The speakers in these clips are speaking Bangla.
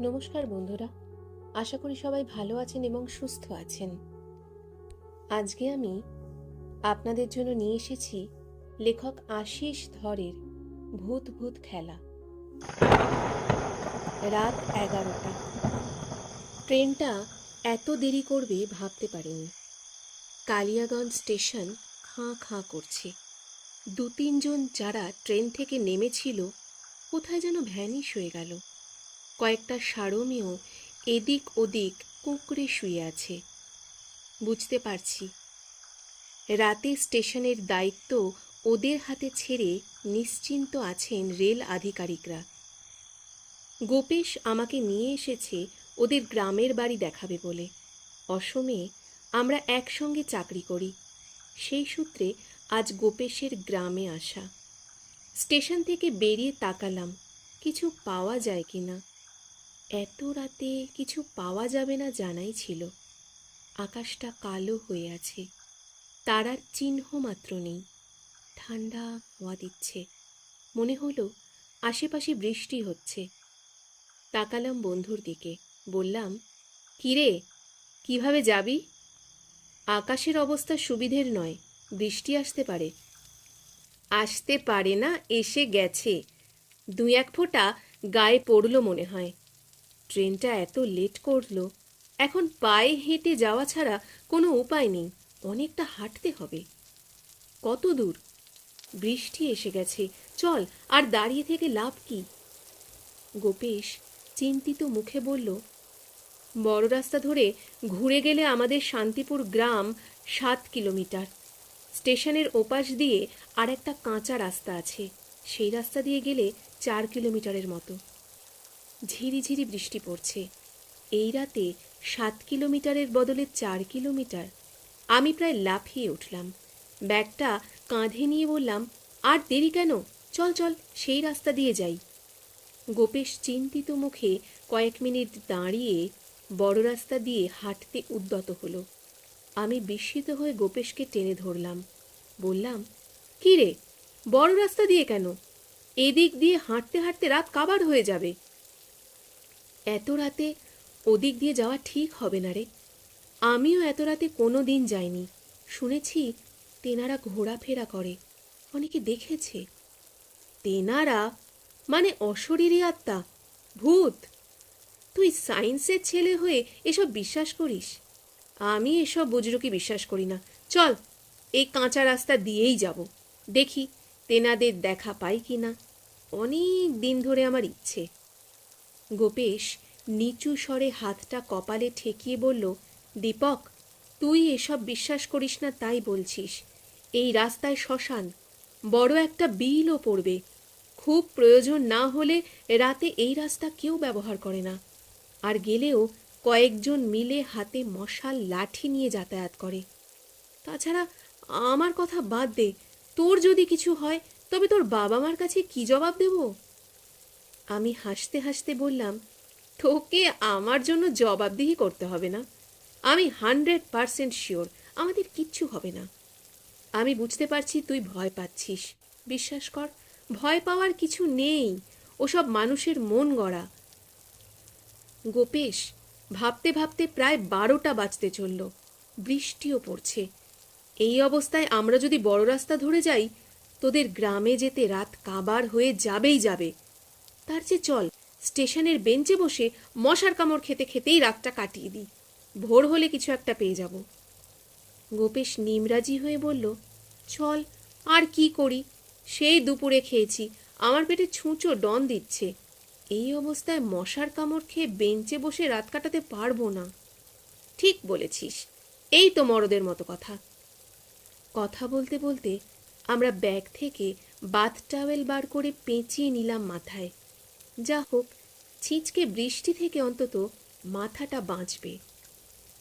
নমস্কার বন্ধুরা। আশা করি সবাই ভালো আছেন এবং সুস্থ আছেন। আজকে আমি আপনাদের জন্য নিয়ে এসেছি লেখক আশিস ধরের ভূত ভূত খেলা। রাত এগারোটা। ট্রেনটা এত দেরি করবে ভাবতে পারিনি। কালিয়াগঞ্জ স্টেশন খাঁ খাঁ করছে। দু তিনজন যারা ট্রেন থেকে নেমেছিল, কোথায় যেন ভ্যানিশ হয়ে গেল। কয়েকটা সারমেয় এদিক ওদিক কুঁকড়ে শুয়ে আছে। বুঝতে পারছি। রাতে স্টেশনের দায়িত্ব ওদের হাতে ছেড়ে নিশ্চিন্ত আছেন রেল আধিকারিকরা। গোপেশ আমাকে নিয়ে এসেছে ওদের গ্রামের বাড়ি দেখাবে বলে। অসমে আমরা একসঙ্গে চাকরি করি। সেই সূত্রে আজ গোপেশের গ্রামে আসা। স্টেশন থেকে বেরিয়ে তাকালাম। কিছু পাওয়া যায় কিনা? এত রাতে কিছু পাওয়া যাবে না জানাই ছিল। আকাশটা কালো হয়ে আছে। তারার চিহ্ন মাত্র নেই। ঠান্ডা হাওয়া দিচ্ছে। মনে হলো আশেপাশে বৃষ্টি হচ্ছে। তাকালাম বন্ধুর দিকে। বললাম, কিরে, কীভাবে যাবি? আকাশের অবস্থা সুবিধের নয়, বৃষ্টি আসতে পারে। আসতে পারে না, এসে গেছে। দুই এক ফোঁটা গায়ে পড়ল মনে হয়। ট্রেনটা এত লেট করল, এখন পায়ে হেঁটে যাওয়া ছাড়া কোনো উপায় নেই, অনেকটা হাঁটতে হবে। কত দূর? বৃষ্টি এসে গেছে, চল, আর দাঁড়িয়ে থেকে লাভ কি? গোপেশ চিন্তিত মুখে বলল, বড় রাস্তা ধরে ঘুরে গেলে আমাদের শান্তিপুর গ্রাম সাত কিলোমিটার। স্টেশনের ওপাশ দিয়ে আর একটা কাঁচা রাস্তা আছে, সেই রাস্তা দিয়ে গেলে চার কিলোমিটারের মতো। ঝিরিঝিরি বৃষ্টি পড়ছে। এই রাতে সাত কিলোমিটারের বদলে চার কিলোমিটার। আমি প্রায় লাফিয়ে উঠলাম। ব্যাগটা কাঁধে নিয়ে বললাম, আর দেরি কেন? চল চল, সেই রাস্তা দিয়ে যাই। গোপেশ চিন্তিত মুখে কয়েক মিনিট দাঁড়িয়ে বড় রাস্তা দিয়ে হাঁটতে উদ্যত হলো। আমি বিস্মিত হয়ে গোপেশকে টেনে ধরলাম। বললাম, কি রে? বড় রাস্তা দিয়ে কেন? এদিক দিয়ে হাঁটতে হাঁটতে রাত কাবার হয়ে যাবে। এত রাতে ওদিক দিয়ে যাওয়া ঠিক হবে না রে। আমিও এত রাতে কোনো দিন যাইনি। শুনেছি তেনারা ঘোরাফেরা করে। অনেকে দেখেছে। তেনারা মানে অশরীরী আত্মা। ভূত। তুই সায়েন্সের ছেলে হয়ে এসব বিশ্বাস করিস? আমি এসব বুজরুকি বিশ্বাস করি না। চল, এই কাঁচা রাস্তা দিয়েই যাব। দেখি তেনাদের দেখা পাই কি না অনেক দিন ধরে আমার ইচ্ছে। গোপেশ নিচু স্বরে হাতটা কপালে ঠেকিয়ে বলল, দীপক, তুই এসব বিশ্বাস করিস না তাই বলছিস। এই রাস্তায় শ্মশান, বড় একটা বিলও পড়বে। খুব প্রয়োজন না হলে রাতে এই রাস্তা কেউ ব্যবহার করে না। আর গেলেও কয়েকজন মিলে হাতে মশাল লাঠি নিয়ে যাতায়াত করে। তাছাড়া আমার কথা বাদ দে, তোর যদি কিছু হয়, তবে তোর বাবা মার কাছে কি জবাব দেব? আমি হাসতে হাসতে বললাম, তোকে আমার জন্য জবাবদিহি করতে হবে না। আমি হান্ড্রেড পারসেন্ট শিওর, আমাদের কিচ্ছু হবে না। আমি বুঝতে পারছি তুই ভয় পাচ্ছিস। বিশ্বাস কর, ভয় পাওয়ার কিছু নেই। ওসব মানুষের মন গড়া। গোপেশ ভাবতে ভাবতে প্রায় বারোটা বাজতে চলল। বৃষ্টিও পড়ছে। এই অবস্থায় আমরা যদি বড় রাস্তা ধরে যাই, তোদের গ্রামে যেতে রাত কাবার হয়ে যাবেই যাবে। তার চেয়ে চল, স্টেশনের বেঞ্চে বসে মশার কামড় খেতে খেতেই রাতটা কাটিয়ে দিই। ভোর হলে কিছু একটা পেয়ে যাব। গোপেশ নিমরাজি হয়ে বলল, চল, আর কি করি? সেই দুপুরে খেয়েছি, আমার পেটে ছুঁচো ডন দিচ্ছে। এই অবস্থায় মশার কামড় খেয়ে বেঞ্চে বসে রাত কাটাতে পারব না। ঠিক বলেছিস, এই তো মরদের মতো কথা। কথা বলতে বলতে আমরা ব্যাগ থেকে বাথ টাওয়েল বার করে পেঁচিয়ে নিলাম মাথায়। যা হোক ছিঁচকে বৃষ্টি থেকে অন্তত মাথাটা বাঁচবে।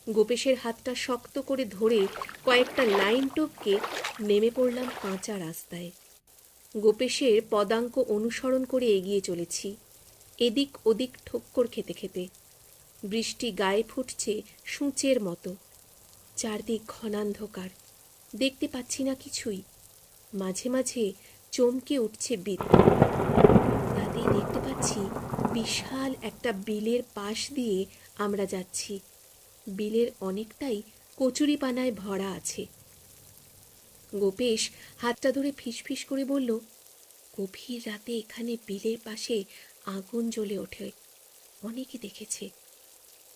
গোপেশের হাতটা শক্ত করে ধরে কয়েকটা লাইন টপকে নেমে পড়লাম কাঁচা রাস্তায়। গোপেশের পদাঙ্ক অনুসরণ করে এগিয়ে চলেছি, এদিক ওদিক ঠক্কর খেতে খেতে। বৃষ্টি গায়ে ফুটছে সূচের মতো। চারদিক ঘনান্ধকার, দেখতে পাচ্ছি না কিছুই। মাঝে মাঝে চমকে উঠছে বিদ্যুৎ। পাচ্ছি বিশাল একটা বিলের পাশ দিয়ে আমরা যাচ্ছি। বিলের অনেকটাই কচুরিপানায় ভরা আছে। গোপেশ হাতটা ধরে ফিসফিস করে বলল, গভীর রাতে এখানে বিলের পাশে আগুন জ্বলে ওঠে। অনেকে দেখেছে।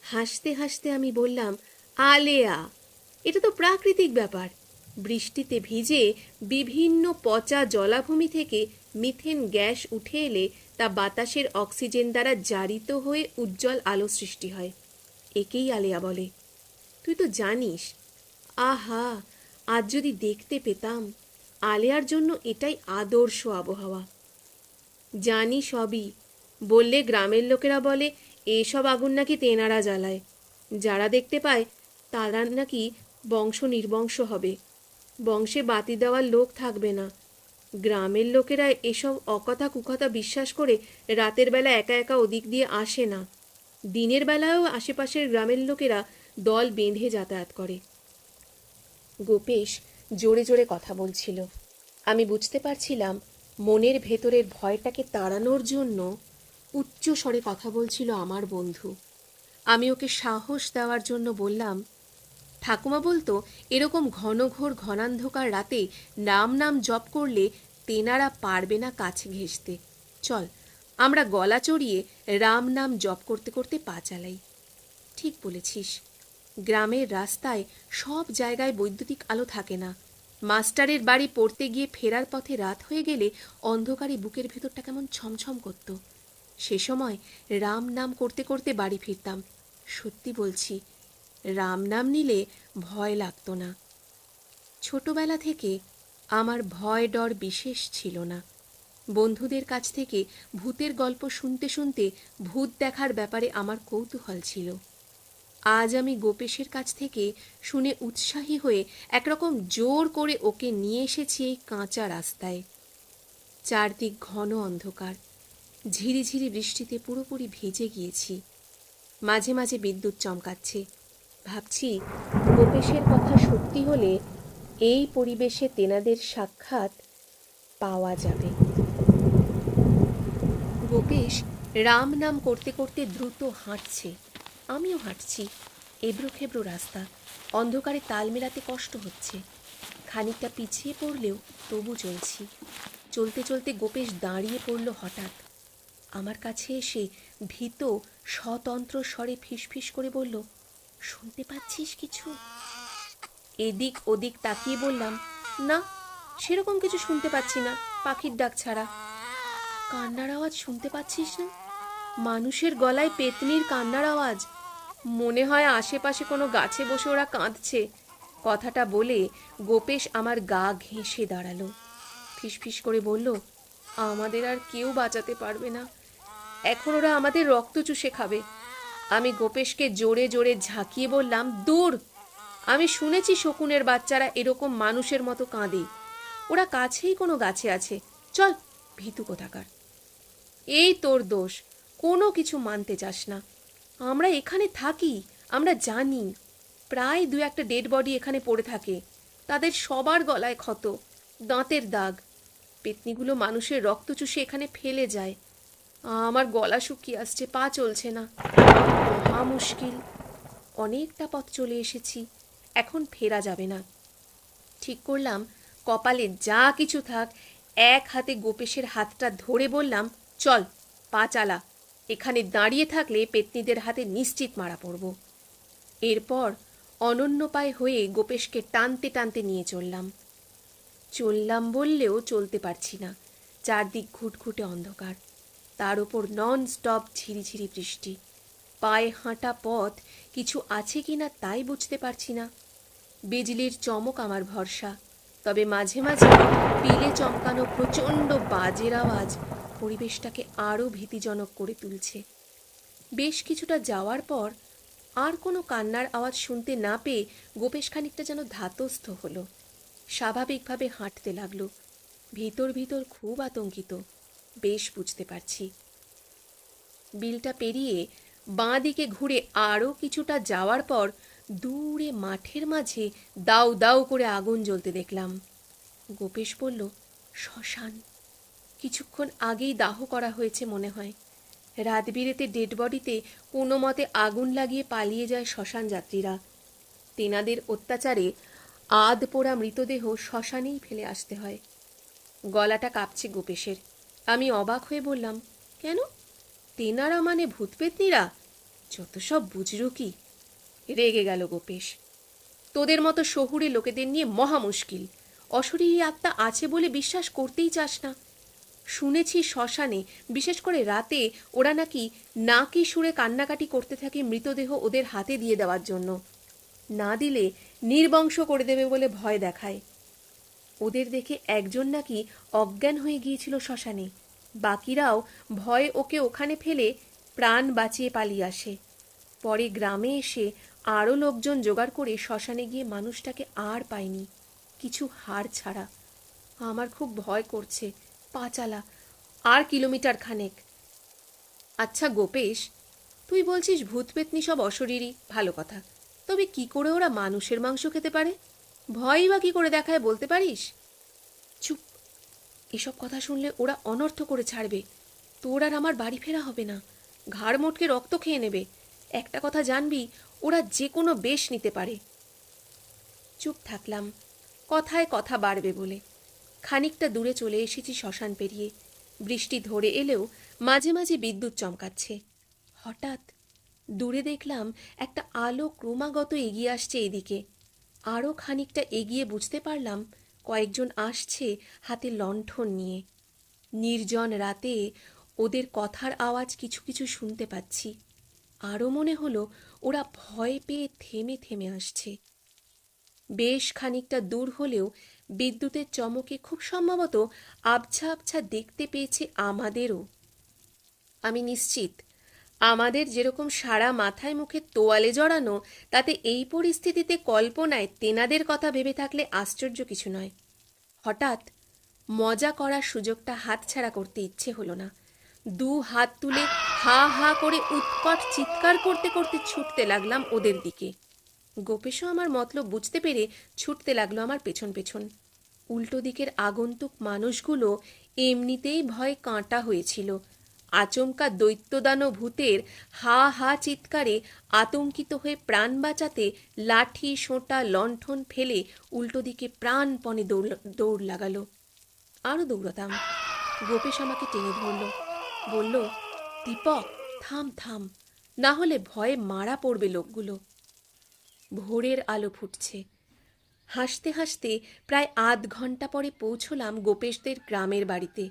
হাসতে হাসতে আমি বললাম, আলেয়া, এটা তো প্রাকৃতিক ব্যাপার। বৃষ্টিতে ভিজে বিভিন্ন পচা জলাভূমি থেকে মিথেন গ্যাস উঠে এলে তা বাতাসের অক্সিজেন দ্বারা জারিত হয়ে উজ্জ্বল আলো সৃষ্টি হয়। একেই আলেয়া বলে। তুই তো জানিস। আহা, আজ যদি দেখতে পেতাম, আলেয়ার জন্য এটাই আদর্শ আবহাওয়া। জানি সবই, বললে গ্রামের লোকেরা বলে, এসব আগুন নাকি তেনারা জ্বালায়। যারা দেখতে পায়, তারা নাকি বংশ নির্বংশ হবে। বংশে বাতি দেওয়ার লোক থাকবে না। গ্রামের লোকেরা এসব অকথা কুকথা বিশ্বাস করে রাতের বেলা একা একা ওদিক দিয়ে আসে না। দিনের বেলায়ও আশেপাশের গ্রামের লোকেরা দল বেঁধে যাতায়াত করে। গোপেশ জোরে জোরে কথা বলছিল। আমি বুঝতে পারছিলাম মনের ভেতরের ভয়টাকে তাড়ানোর জন্য উচ্চ স্বরে কথা বলছিল আমার বন্ধু। আমি ওকে সাহস দেওয়ার জন্য বললাম ঠাকুমা বলতো, এরকম ঘনঘোর ঘনান্ধকার রাতে নাম নাম জপ করলে তেনারা পারবে না কাছে ঘেঁষতে। চল, আমরা গলা চড়িয়ে রাম নাম জপ করতে করতে পা চালাই। ঠিক বলেছিস। গ্রামের রাস্তায় সব জায়গায় বৈদ্যুতিক আলো থাকে না। মাস্টারের বাড়ি পড়তে গিয়ে ফেরার পথে রাত হয়ে গেলে অন্ধকারে বুকের ভেতরটা কেমন ছমছম করত। সে সময় রাম নাম করতে করতে বাড়ি ফিরতাম। সত্যি বলছি রাম নাম নিলে ভয় লাগতো না। ছোটবেলা থেকে আমার ভয় ডর বিশেষ ছিল না। বন্ধুদের কাছ থেকে ভূতের গল্প শুনতে শুনতে ভূত দেখার ব্যাপারে আমার কৌতূহল ছিল। আজ আমি গোপেশের কাছ থেকে শুনে উৎসাহী হয়ে একরকম জোর করে ওকে নিয়ে এসেছি এই কাঁচা রাস্তায়। চারদিক ঘন অন্ধকার। ঝিরিঝিরি বৃষ্টিতে পুরোপুরি ভিজে গিয়েছি। মাঝে মাঝে বিদ্যুৎ চমকাচ্ছে। ভাবছি, গোপেশের কথা সত্যি হলে এই পরিবেশে তেনাদের সাক্ষাৎ পাওয়া যাবে। গোপেশ রাম নাম করতে করতে দ্রুত হাঁটছে। আমিও হাঁটছি, এবড়ো খেবড়ো রাস্তা। অন্ধকারে তাল মেলাতে কষ্ট হচ্ছে। খানিকটা পিছিয়ে পড়লেও তবু চলছি। চলতে চলতে গোপেশ দাঁড়িয়ে পড়ল হঠাৎ। আমার কাছে এসে ভীত স্বতন্ত্র স্বরে ফিসফিস করে বলল শুনতে পাচ্ছিস কিছু? এদিক ওদিক তাকিয়ে বললাম, না, সেরকম কিছু শুনতে পাচ্ছি না, পাখির ডাক ছাড়া। কান্নার আওয়াজ শুনতে পাচ্ছিস না? মানুষের গলায় পেতনির কান্নার আওয়াজ। মনে হয় আশেপাশে কোনো গাছে বসে ওরা কাঁদছে। কথাটা বলে গোপেশ আমার গা ঘেঁষে দাঁড়াল। ফিসফিস করে বলল, আমাদের আর কেউ বাঁচাতে পারবে না। এখন ওরা আমাদের রক্ত চুষে খাবে। আমি গোপেশকে জোরে জোরে ঝাঁকিয়ে বললাম, দূর! আমি শুনেছি শকুনের বাচ্চারা এরকম মানুষের মতো কাঁদে। ওরা কাছেই কোনো গাছে আছে। চল, ভীতু কোথাকার। এই তোর দোষ। কোনো কিছু মানতে চাস না। আমরা এখানে থাকি, আমরা জানি। প্রায় দু একটা ডেড বডি এখানে পড়ে থাকে। তাদের সবার গলায় ক্ষত, দাঁতের দাগ। পেতনিগুলো মানুষের রক্ত চুষে এখানে ফেলে যায়। আমার গলা শুকিয়ে আসছে, পা চলছে না। মহা মুশকিল। অনেকটা পথ চলে এসেছি, এখন ফেরা যাবে না। ঠিক করলাম, কপালে যা কিছু থাক, এক হাতে গোপেশের হাতটা ধরে বললাম, চল, পা চালা। এখানে দাঁড়িয়ে থাকলে পেতনিদের হাতে নিশ্চিত মারা পড়ব। এরপর অনন্য পায় হয়ে গোপেশকে টানতে টানতে নিয়ে চললাম। চললাম বললেও চলতে পারছি না। চারদিক ঘুটঘুটে অন্ধকার। তার ওপর নন স্টপ ঝিরিঝিরি বৃষ্টি। পায়ে হাঁটা পথ কিছু আছে কি না তাই বুঝতে পারছি না। বিজলির চমক আমার ভরসা, তবে মাঝে মাঝে পিলে চমকানো প্রচণ্ড বাজের আওয়াজ পরিবেশটাকে আরও ভীতিজনক করে তুলছে। বেশ কিছুটা যাওয়ার পর আর কোনো কান্নার আওয়াজ শুনতে না পেয়ে গোপেশ খানিকটা যেন ধাতস্থ হলো। স্বাভাবিকভাবে হাঁটতে লাগল। ভিতর ভিতর খুব আতঙ্কিত। বেশ বুঝতে পারছি। বিলটা পেরিয়ে বাঁ দিকে ঘুরে আরও কিছুটা যাওয়ার পর দূরে মাঠের মাঝে দাউ দাউ করে আগুন জ্বলতে দেখলাম। গোপেশ বলল, শ্মশান। কিছুক্ষণ আগেই দাহ করা হয়েছে মনে হয়। রাত বিরেতে ডেড বডিতে কোনো মতে আগুন লাগিয়ে পালিয়ে যায় শ্মশান যাত্রীরা। তেনাদের অত্যাচারে আধ পোড়া মৃতদেহ শ্মশানেই ফেলে আসতে হয়। গলাটা কাঁপছে গোপেশের। আমি অবাক হয়ে বললাম, কেন? তেনারা মানে ভূতপেতনিরা? যত সব বুঝরু কি রেগে গেল গোপেশ। তোদের মতো শহুরে লোকেদের নিয়ে মহা মুশকিল। অশরীরী আত্মা আছে বলে বিশ্বাস করতেই চাস না। শুনেছি শ্মশানে, বিশেষ করে রাতে, ওরা নাকি নাকি সুরে কান্নাকাটি করতে থাকে মৃতদেহ ওদের হাতে দিয়ে দেওয়ার জন্য। না দিলে নির্বংশ করে দেবে বলে ভয় দেখায়। ওদের দেখে একজন নাকি অজ্ঞান হয়ে গিয়েছিল শ্মশানে। বাকিরাও ভয়ে ওকে ওখানে ফেলে প্রাণ বাঁচিয়ে পালিয়ে আসে। পরে গ্রামে এসে আরও লোকজন জোগাড় করে শ্মশানে গিয়ে মানুষটাকে আর পায়নি। কিছু হাড় ছাড়া। আমার খুব ভয় করছে। পাঁচালা। আর কিলোমিটার খানেক। আচ্ছা গোপেশ, তুই বলছিস ভূত পেতনি সব অশরীরই। ভালো কথা। তবে কি করে ওরা মানুষের মাংস খেতে পারে? ভয়ই বা কি করে দেখায় বলতে পারিস? চুপ। এসব কথা শুনলে ওরা অনর্থ করে ছাড়বে। তোর আর আমার বাড়ি ফেরা হবে না। ঘাড় মোটকে রক্ত খেয়ে নেবে। একটা কথা জানবি, ওরা যে কোনো বেশ নিতে পারে। চুপ থাকলাম। কথায় কথা বাড়বে বলে। খানিকটা দূরে চলে এসেছি শ্মশান পেরিয়ে। বৃষ্টি ধরে এলেও মাঝে মাঝে বিদ্যুৎ চমকাচ্ছে। হঠাৎ দূরে দেখলাম একটা আলো ক্রমাগত এগিয়ে আসছে এদিকে। আরও খানিকটা এগিয়ে বুঝতে পারলাম কয়েকজন আসছে হাতে লণ্ঠন নিয়ে। নির্জন রাতে ওদের কথার আওয়াজ কিছু কিছু শুনতে পাচ্ছি। আরও মনে হলো ওরা ভয় পেয়ে থেমে থেমে আসছে। বেশ খানিকটা দূর হলেও বিদ্যুতের চমকে খুব সম্ভবত আবছা আবছা দেখতে পেয়েছে আমাদেরও। আমি নিশ্চিত আমাদের যেরকম সারা মাথায় মুখে তোয়ালে জড়ানো, তাতে এই পরিস্থিতিতে কল্পনায় তেনাদের কথা ভেবে থাকলে আশ্চর্য কিছু নয়। হঠাৎ মজা করার সুযোগটা হাতছাড়া করতে ইচ্ছে হলো না। দু হাত তুলে হা হা করে উৎকট চিৎকার করতে করতে ছুটতে লাগলাম ওদের দিকে। গোপেশও আমার মতলব বুঝতে পেরে ছুটতে লাগল আমার পেছন পেছন। উল্টো দিকের আগন্তুক মানুষগুলো এমনিতেই ভয় কাঁটা হয়েছিল। আচমকা দৈত্যদানো ভূতের হা হা চিৎকারে আতঙ্কিত হয়ে প্রাণ বাঁচাতে লাঠি, সোঁটা, লণ্ঠন ফেলে উল্টো দিকে প্রাণপণে দৌড় দৌড় লাগালো। আরও দৌড়াতাম। গোপেশ আমাকে টেনে ধরল। বলল, দীপক, থাম থাম। না হলে ভয়ে মারা পড়বে লোকগুলো। ভোরের আলো ফুটছে। হাসতে হাসতে প্রায় আধ ঘণ্টা পরে পৌঁছলাম গোপেশদের গ্রামের বাড়িতে।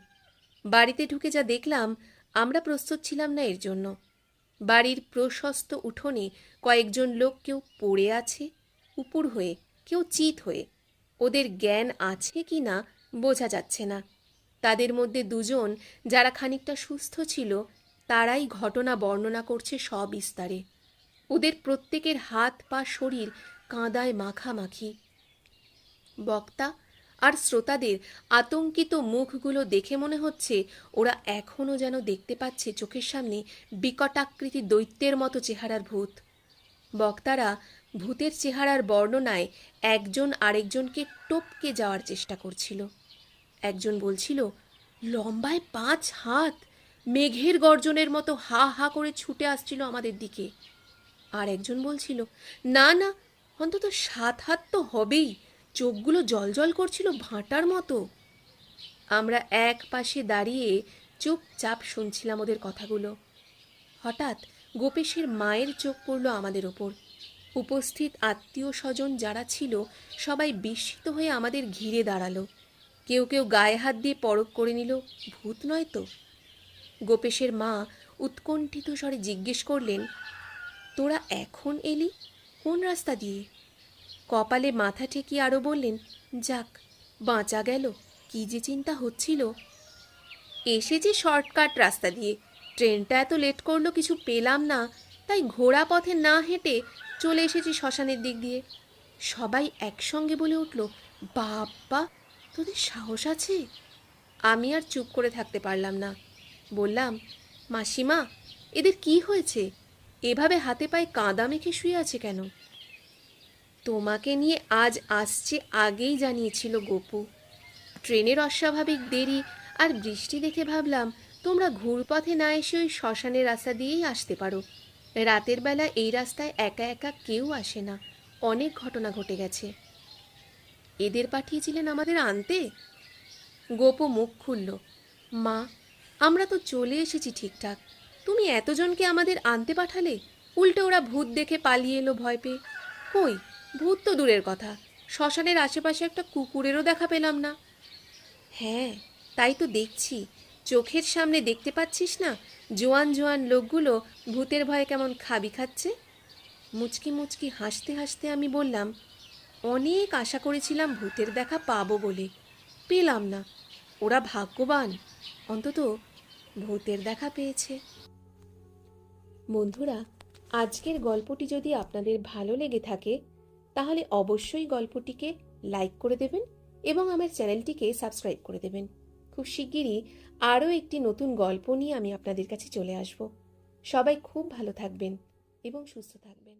বাড়িতে ঢুকে যা দেখলাম আমরা প্রস্তুত ছিলাম না এর জন্য। বাড়ির প্রশস্ত উঠোনে কয়েকজন লোক কেউ পড়ে আছে, উপুর হয়ে, কেউ চিত হয়ে। ওদের জ্ঞান আছে কি না বোঝা যাচ্ছে না। তাদের মধ্যে দুজন যারা খানিকটা সুস্থ ছিল, তারাই ঘটনা বর্ণনা করছে সবিস্তারে ওদের প্রত্যেকের হাত পা শরীর কাঁদায় মাখামাখি। বক্তা আর শ্রোতাদের আতঙ্কিত মুখগুলো দেখে মনে হচ্ছে ওরা এখনও যেন দেখতে পাচ্ছে চোখের সামনে বিকটাকৃতি দৈত্যের মতো চেহারার ভূত। বক্তারা ভূতের চেহারার বর্ণনায় একজন আরেকজনকে টপকে যাওয়ার চেষ্টা করছিল। একজন বলছিল, লম্বায় পাঁচ হাত, মেঘের গর্জনের মতো হা হা করে ছুটে আসছিল আমাদের দিকে। আর একজন বলছিল, না না, অন্তত সাত হাত তো হবেই। চোখগুলো জলজল করছিল ভাঁটার মতো। আমরা এক পাশে দাঁড়িয়ে চুপচাপ শুনছিলাম ওদের কথাগুলো। হঠাৎ গোপেশের মায়ের চোখ পড়ল আমাদের ওপর। উপস্থিত আত্মীয় স্বজন যারা ছিল, সবাই বিস্মিত হয়ে আমাদের ঘিরে দাঁড়াল। কেউ কেউ গায়ে হাত দিয়ে পরক করে নিল, ভূত নয় তো? গোপেশের মা উৎকণ্ঠিত স্বরে জিজ্ঞেস করলেন, তোরা এখন এলি? কোন রাস্তা দিয়ে? কপালে মাথা ঠেকিয়ে আরও বললেন, যাক, বাঁচা গেল, কি যে চিন্তা হচ্ছিল? এসেছি শর্টকাট রাস্তা দিয়ে, ট্রেনটা এত লেট করল কিছু পেলাম না, তাই ঘোড়া পথে না হেঁটে চলে এসেছি শ্মশানের দিক দিয়ে। সবাই একসঙ্গে বলে উঠল, বাপ্পা, তোদের সাহস আছে? আমি আর চুপ করে থাকতে পারলাম না। বললাম, মাসিমা, এদের কি হয়েছে? এভাবে হাতে পায়ে কাঁদা মেখে শুয়ে আছে কেন? তোমাকে নিয়ে আজ আসছে আগেই জানিয়েছিল গোপু। ট্রেনের অস্বাভাবিক দেরি আর বৃষ্টি দেখে ভাবলাম, তোমরা ঘুরপথে না এসে ওই শ্মশানের রাস্তা দিয়েই আসতে পারো। রাতের বেলা এই রাস্তায় একা একা কেউ আসে না। অনেক ঘটনা ঘটে গেছে। এদের পাঠিয়েছিলেন আমাদের আনতে? গোপু মুখ খুলল। মা, আমরা তো চলে এসেছি ঠিকঠাক। তুমি এতজনকে আমাদের আনতে পাঠালে? উল্টে ওরা ভূত দেখে পালিয়ে এলো ভয় পেয়ে। কই? ভূত তো দূরের কথা। শ্মশানের আশেপাশে একটা কুকুরেরও দেখা পেলাম না। হ্যাঁ তাই তো দেখছি। চোখের সামনে দেখতে পাচ্ছিস না? জোয়ান জোয়ান লোকগুলো ভূতের ভয়ে কেমন খাবি খাচ্ছে? মুচকি মুচকি হাসতে হাসতে আমি বললাম, অনেক আশা করেছিলাম ভূতের দেখা পাবো বলে। পেলাম না। ওরা ভাগ্যবান। অন্তত ভূতের দেখা পেয়েছে। বন্ধুরা, আজকের গল্পটি যদি আপনাদের ভালো লেগে থাকে তাহলে অবশ্যই গল্পটিকে লাইক করে দেবেন এবং আমার চ্যানেলটিকে সাবস্ক্রাইব করে দেবেন। খুব শিগগিরই আরও একটি নতুন গল্প নিয়ে আমি আপনাদের কাছে চলে আসব। সবাই খুব ভালো থাকবেন এবং সুস্থ থাকবেন।